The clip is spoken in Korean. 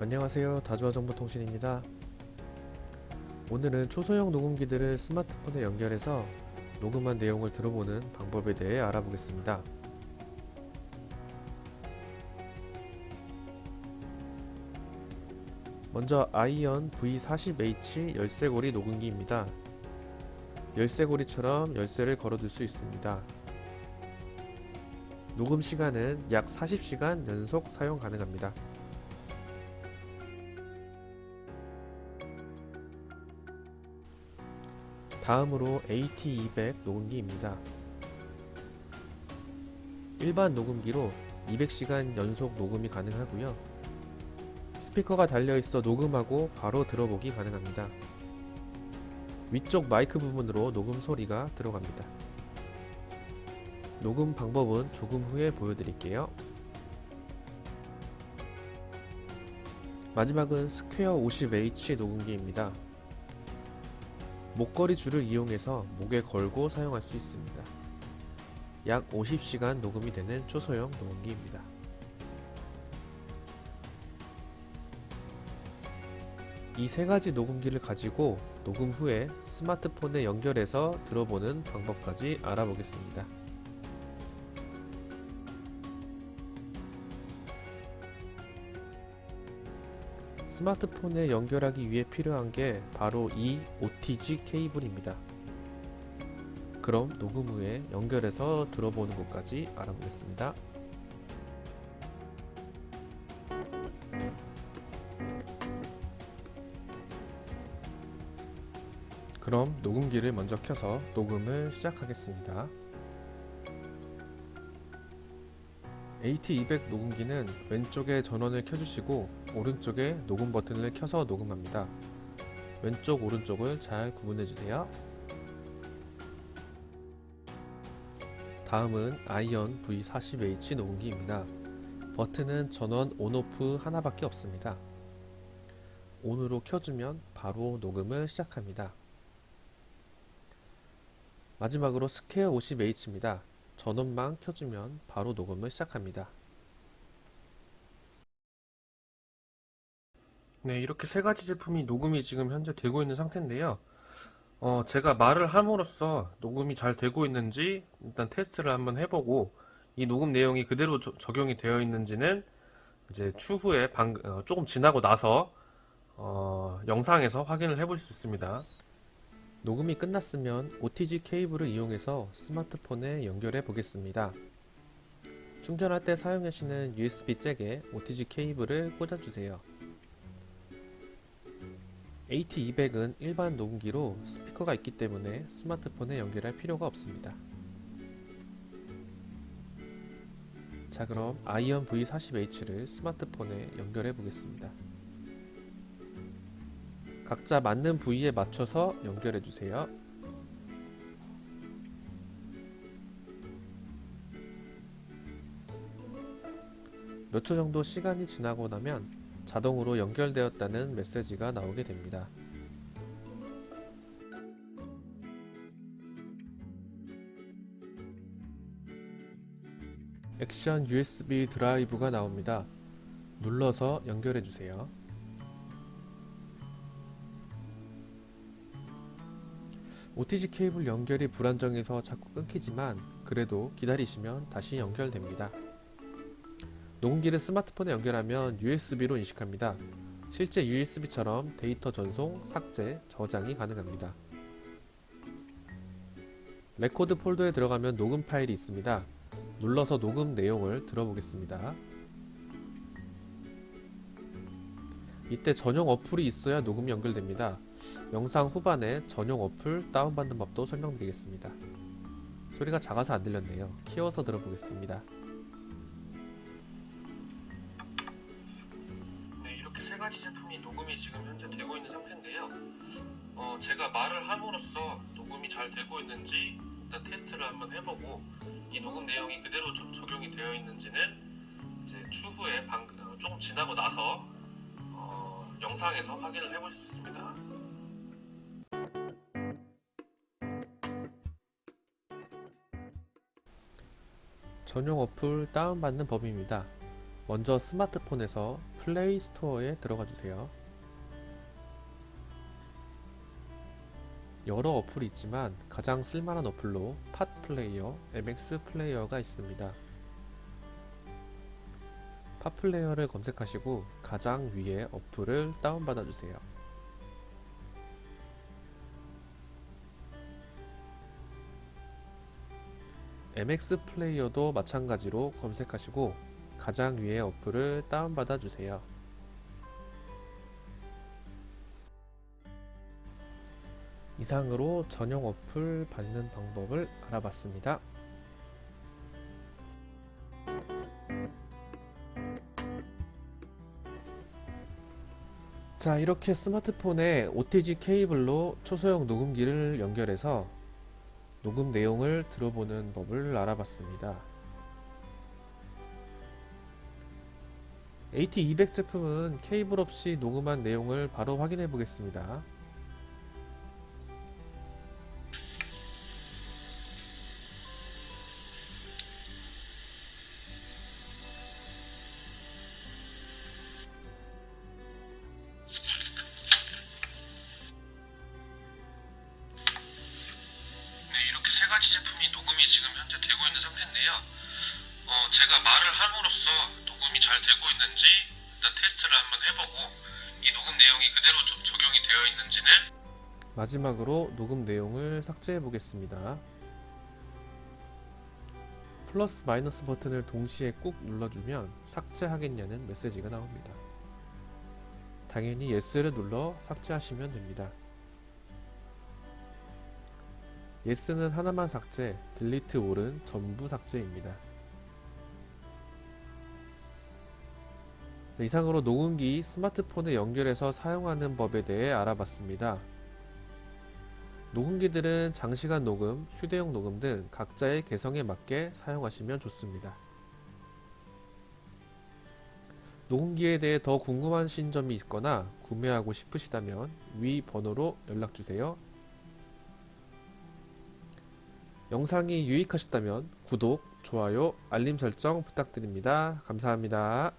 안녕하세요. 다주화정보통신입니다. 오늘은 초소형 녹음기들을 스마트폰에 연결해서 녹음한 내용을 들어보는 방법에 대해 알아보겠습니다. 먼저 아이언 V40H 열쇠고리 녹음기입니다. 열쇠고리처럼 열쇠를 걸어둘 수 있습니다. 녹음 시간은 약 40시간 연속 사용 가능합니다. 다음으로 AT200 녹음기입니다. 일반 녹음기로 200시간 연속 녹음이 가능하고요. 스피커가 달려있어 녹음하고 바로 들어보기 가능합니다. 위쪽 마이크 부분으로 녹음 소리가 들어갑니다. 녹음 방법은 조금 후에 보여드릴게요. 마지막은 스퀘어 50H 녹음기입니다. 목걸이 줄을 이용해서 목에 걸고 사용할 수 있습니다. 약 50시간 녹음이 되는 초소형 녹음기입니다. 이 세 가지 녹음기를 가지고 녹음 후에 스마트폰에 연결해서 들어보는 방법까지 알아보겠습니다. 스마트폰에 연결하기 위해 필요한 게 바로 이 OTG 케이블입니다. 그럼 녹음 후에 연결해서 들어보는 것까지 알아보겠습니다. 그럼 녹음기를 먼저 켜서 녹음을 시작하겠습니다. AT200 녹음기는 왼쪽에 전원을 켜주시고 오른쪽에 녹음 버튼을 켜서 녹음합니다. 왼쪽 오른쪽을 잘 구분해 주세요. 다음은 아이언 V40H 녹음기입니다. 버튼은 전원 온오프 하나밖에 없습니다. 온으로 켜주면 바로 녹음을 시작합니다. 마지막으로 스퀘어 50H입니다. 전원만 켜주면 바로 녹음을 시작합니다. 네, 이렇게 세 가지 제품이 녹음이 지금 현재 되고 있는 상태인데요. 어, 제가 말을 함으로써 녹음이 잘 되고 있는지 일단 테스트를 한번 해보고 이 녹음 내용이 그대로 저- 적용이 되어 있는지는 이제 추후에 방, 어, 조금 지나고 나서 어, 영상에서 확인을 해볼 수 있습니다. 녹음이 끝났으면 OTG 케이블을 이용해서 스마트폰에 연결해 보겠습니다. 충전할 때 사용하시는 USB 잭에 OTG 케이블을 꽂아주세요. AT200은 일반 녹음기로 스피커가 있기 때문에 스마트폰에 연결할 필요가 없습니다. 자 그럼 아이언 V40H를 스마트폰에 연결해 보겠습니다. 각자 맞는 부위에 맞춰서 연결해 주세요. 몇 초 정도 시간이 지나고 나면 자동으로 연결되었다는 메시지가 나오게 됩니다. 액션 USB 드라이브가 나옵니다. 눌러서 연결해 주세요. OTG 케이블 연결이 불안정해서 자꾸 끊기지만 그래도 기다리시면 다시 연결됩니다. 녹음기를 스마트폰에 연결하면 USB로 인식합니다. 실제 USB처럼 데이터 전송, 삭제, 저장이 가능합니다. 레코드 폴더에 들어가면 녹음 파일이 있습니다. 눌러서 녹음 내용을 들어보겠습니다. 이때 전용 어플이 있어야 녹음이 연결됩니다. 영상 후반에 전용 어플 다운받는 법도 설명드리겠습니다. 소리가 작아서 안 들렸네요. 키워서 들어보겠습니다. 가지 제품이 녹음이 지금 현재 되고 있는 상태인데요. 어, 제가 말을 함으로써 녹음이 잘 되고 있는지 일단 테스트를 한번 해보고 이 녹음 내용이 그대로 저- 적용이 되어 있는지는 이제 추후에 방, 어, 조금 지나고 나서 어, 영상에서 확인을 해볼 수 있습니다. 전용 어플 다운받는 법입니다. 먼저 스마트폰에서 플레이 스토어에 들어가 주세요. 여러 어플이 있지만 가장 쓸만한 어플로 팟 플레이어, MX 플레이어가 있습니다. 팟 플레이어를 검색하시고 가장 위에 어플을 다운받아 주세요. MX 플레이어도 마찬가지로 검색하시고 가장 위에 어플을 다운받아 주세요. 이상으로 전용 어플 받는 방법을 알아봤습니다. 자, 이렇게 스마트폰에 OTG 케이블로 초소형 녹음기를 연결해서 녹음 내용을 들어보는 법을 알아봤습니다. AT200 제품은 케이블 없이 녹음한 내용을 바로 확인해 보겠습니다. 한번 해보고 이 녹음 내용이 그대로 저- 적용이 되어 있는지는 마지막으로 녹음 내용을 삭제해 보겠습니다. 플러스 마이너스 버튼을 동시에 꾹 눌러주면 삭제하겠냐는 메시지가 나옵니다. 당연히 yes를 눌러 삭제하시면 됩니다. yes는 하나만 삭제, delete all은 전부 삭제입니다. 이상으로 녹음기 스마트폰에 연결해서 사용하는 법에 대해 알아봤습니다. 녹음기들은 장시간 녹음, 휴대용 녹음 등 각자의 개성에 맞게 사용하시면 좋습니다. 녹음기에 대해 더 궁금하신 점이 있거나 구매하고 싶으시다면 위 번호로 연락주세요. 영상이 유익하셨다면 구독, 좋아요, 알림 설정 부탁드립니다. 감사합니다.